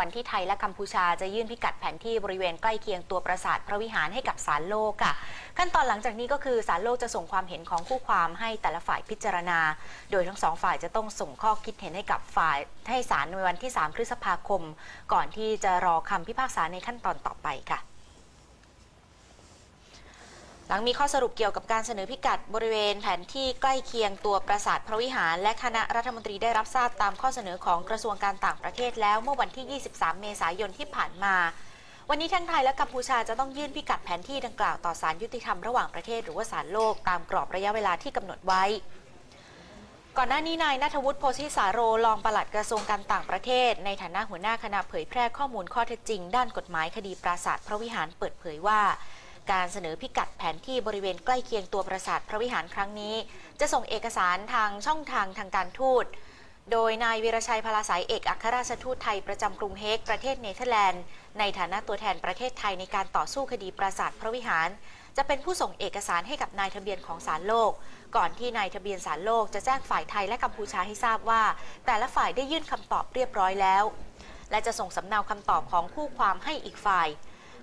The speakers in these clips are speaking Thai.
วันที่ไทยและกัมพูชาจะยื่นพิกัดแผนที่บริเวณใกล้เคียงตัวปราสาทพระวิหารให้กับศาลโลกค่ะ ขั้นตอนหลังจากนี้ก็คือศาลโลกจะส่งความเห็นของคู่ความให้แต่ละฝ่ายพิจารณา โดยทั้งสองฝ่ายจะต้องส่งข้อคิดเห็นให้กับฝ่ายให้ศาลในวันที่ 3 พฤษภาคม ก่อนที่จะรอคำพิพากษาในขั้นตอนต่อไปค่ะ หลังมีข้อสรุปเกี่ยวกับการเสนอพิกัดบริเวณแผนที่ใกล้เคียงตัวปราสาทพระวิหาร และคณะรัฐมนตรีได้รับทราบตามข้อเสนอของกระทรวงการต่างประเทศแล้วเมื่อวันที่ 23 เมษายนที่ผ่านมา วันนี้ทั้งไทยและกัมพูชาจะต้องยื่นพิกัดแผนที่ดังกล่าวต่อศาลยุติธรรมระหว่างประเทศหรือว่าศาลโลกตามกรอบระยะเวลาที่กำหนดไว้ก่อนหน้านี้นายนัทวุฒิโพธิสาโรรองปลัดกระทรวงการต่างประเทศ ในฐานะหัวหน้าคณะเผยแพร่ข้อมูลข้อเท็จจริง ด้านกฎหมายคดีปราสาทพระวิหารเปิดเผยว่า การเสนอพิกัดแผนที่บริเวณใกล้เคียงตัวปราสาทพระวิหารครั้งนี้ จะส่งเอกสารทางช่องทางทางการทูต โดยนายวีรชัยพลาสายเอกอัครราชทูตไทยประจำกรุงเฮกประเทศเนเธอร์แลนด์ ในฐานะตัวแทนประเทศไทยในการต่อสู้คดีปราสาทพระวิหาร จะเป็นผู้ส่งเอกสารให้กับนายทะเบียนของศาลโลก ก่อนที่นายทะเบียนศาลโลกจะแจ้งฝ่ายไทยและกัมพูชาให้ทราบว่า แต่ละฝ่ายได้ยื่นคำตอบเรียบร้อยแล้ว และจะส่งสำเนาคำตอบของคู่ความให้อีกฝ่าย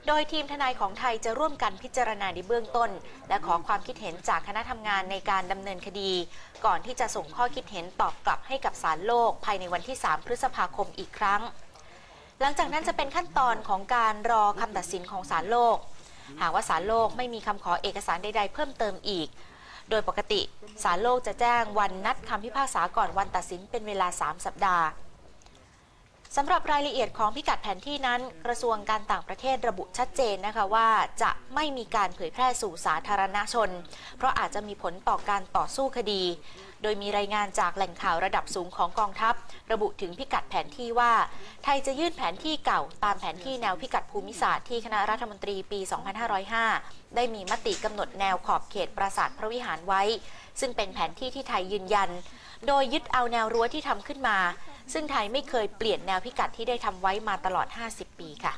โดยทีมทนายของไทยจะร่วมกันพิจารณาในเบื้องต้น และขอความคิดเห็นจากคณะทำงานในการดำเนินคดี ก่อนที่จะส่งข้อคิดเห็นตอบกลับให้กับศาลโลก ภายในวันที่ 3 พฤษภาคมอีกครั้ง หลังจากนั้นจะเป็นขั้นตอนของการรอคำตัดสินของศาลโลก หากว่าศาลโลกไม่มีคำขอเอกสารใด ๆ เพิ่มเติมอีก โดยปกติศาลโลกจะแจ้งวันนัดคำพิพากษาก่อนวันตัดสินเป็นเวลา 3 สัปดาห์ สำหรับรายละเอียดของพิกัดแผนที่นั้น กระทรวงการต่างประเทศระบุชัดเจนนะคะว่าจะไม่มีการเผยแพร่สู่สาธารณชน เพราะอาจจะมีผลต่อการต่อสู้คดี โดยมีรายงานจากแหล่งข่าวระดับสูงของกองทัพ ระบุถึงพิกัดแผนที่ว่า ไทยจะยื่นแผนที่เก่าตามแผนที่แนวพิกัดภูมิศาสตร์ที่คณะรัฐมนตรีปี 2505 ได้มีมติกำหนดแนวขอบเขตปราสาทพระวิหารไว้ ซึ่งเป็นแผนที่ที่ไทยยืนยัน โดยยึดเอาแนวรั้วที่ทำขึ้นมา ซึ่งไทยไม่เคยเปลี่ยนแนวพิกัดที่ได้ทำไว้มาตลอด 50 ปีค่ะ